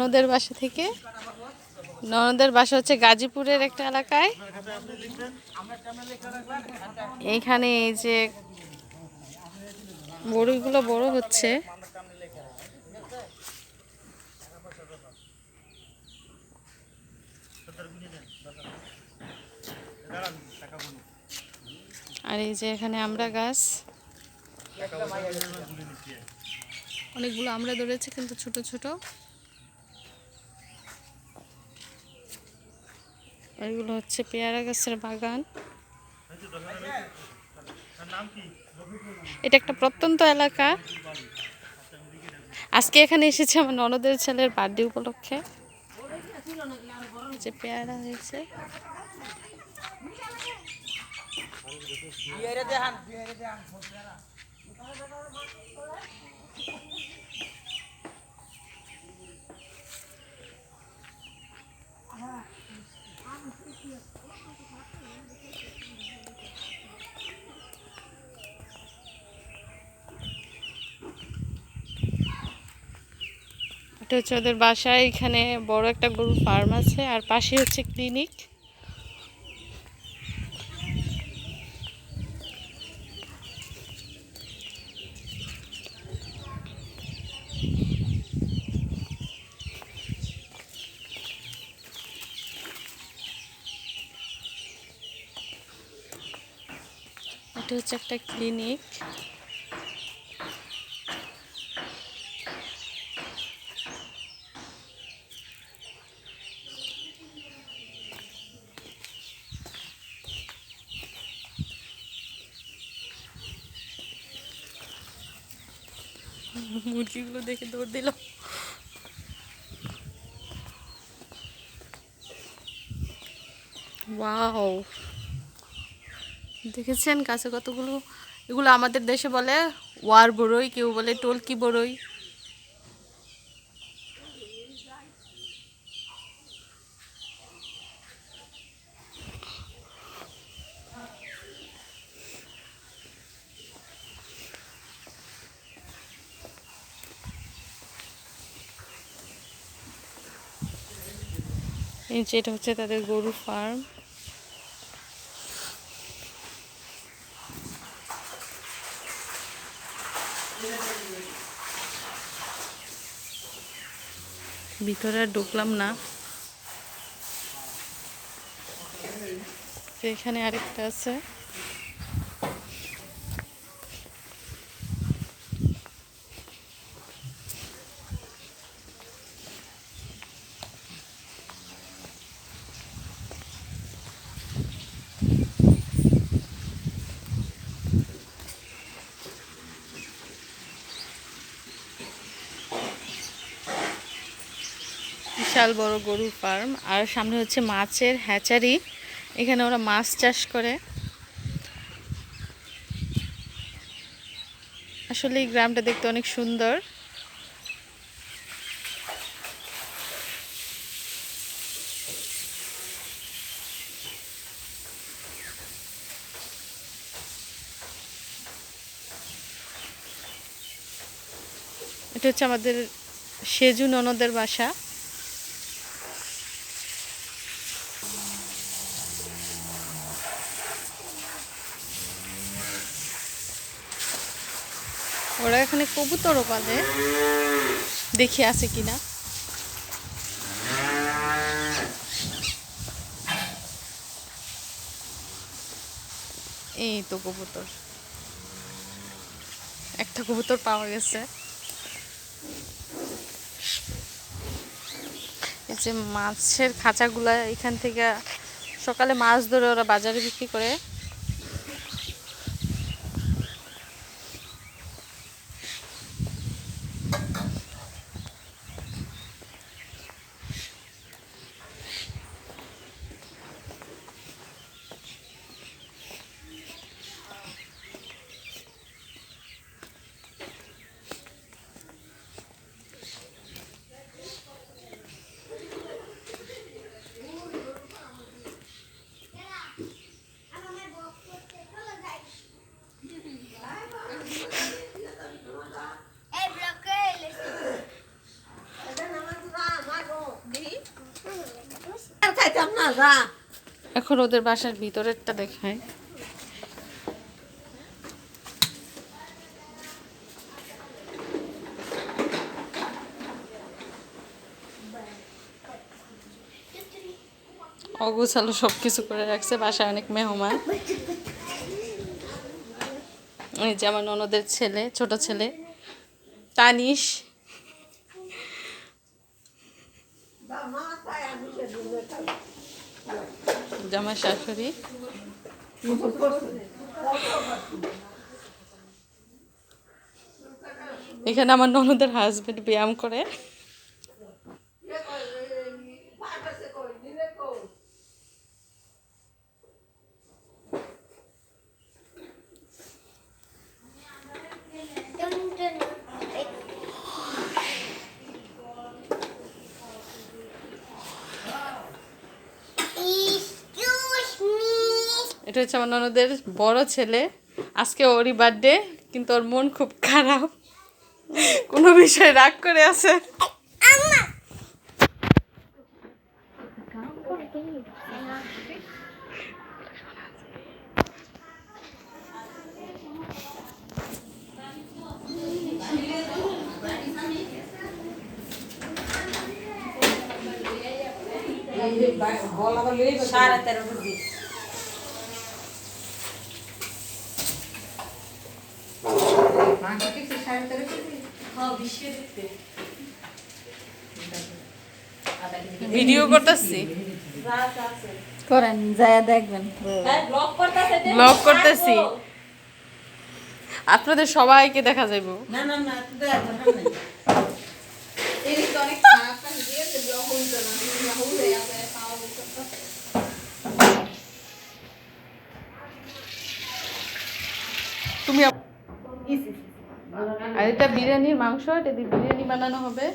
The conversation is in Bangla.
ননদের বাসা থেকে। ননদের বাসা হচ্ছে গাজীপুরের একটা এলাকায়। এইখানে এই যে বড়িগুলো বড় হচ্ছে। আর এই যে এখানে আমরা গাছ। অনেকগুলো আমরা ধরেছে, কিন্তু ছোট ছোট। এগুলো হচ্ছে পেয়ারা গাছের বাগান। এটা একটা প্রত্যন্ত এলাকা। আজকে এখানে এসেছে আমার ননদের ছেলের বার্থডে উপলক্ষে। যে পেয়ারা হয়েছে। এটা হচ্ছে ওদের বাসায়, এখানে বড় একটা গরুর ফার্ম আছে, আর পাশে হচ্ছে ক্লিনিক। এটা হচ্ছে একটা ক্লিনিক। মুরগিগুলো দেখে দৌড় দিল। ওয়াও। দেখেছেন কাছে কতগুলো? এগুলো আমাদের দেশে বলে ওয়ার বড়ই কেউ বলে টলকি বড়ই এই যে এটা হচ্ছে তাদের গরু ফার্ম। ভিতরে ঢুকলাম না। এখানে আরেকটা আছে। বিশাল বড় গরুর ফার্ম। আর সামনে হচ্ছে মাছের হ্যাচারি। এখানে ওরা মাছ চাষ করে। আসলে এই গ্রামটা দেখতে অনেক সুন্দর। এটা হচ্ছে আমাদের সেজু ননদের বাসা। ওরা এখানে কবুতরও পালে দেখি আছে কিনা। এই তো কবুতর। একটা কবুতর পাওয়া গেছে। এই যে মাছের খাঁচাগুলা এখান থেকে সকালে মাছ ধরে ওরা বাজারে বিক্রি করে। এখন ওদের বাসার ভিতরেরটা দেখায় অগুছালো সব কিছু করে রাখছে বাসায় অনেক মেহমান। এই যে আমার ননদের ছেলে ছোট ছেলে তানিশ। জামার শাশুড়ি। এখানে আমার ননদের হাজবেন্ড ব্যায়াম করে। এটা হচ্ছে আমার ননদের বড় ছেলে। আজকে ওরই বার্থডে কিন্তু ওর মন খুব খারাপ। কোনো বিষয়ে রাগ করে আছে। Amma. সাড়ে তেরো কেজি ভিডিও করতেছি। করেন যায় দেখবেন। ব্লগ করতেছি। আপনাদের সবাইকে দেখা যাইব। না না না তুই দেখ না তুমি আপ- আর এটা বিরিয়ানির মাংস এটা দিয়ে বিরিয়ানি বানানো হবে।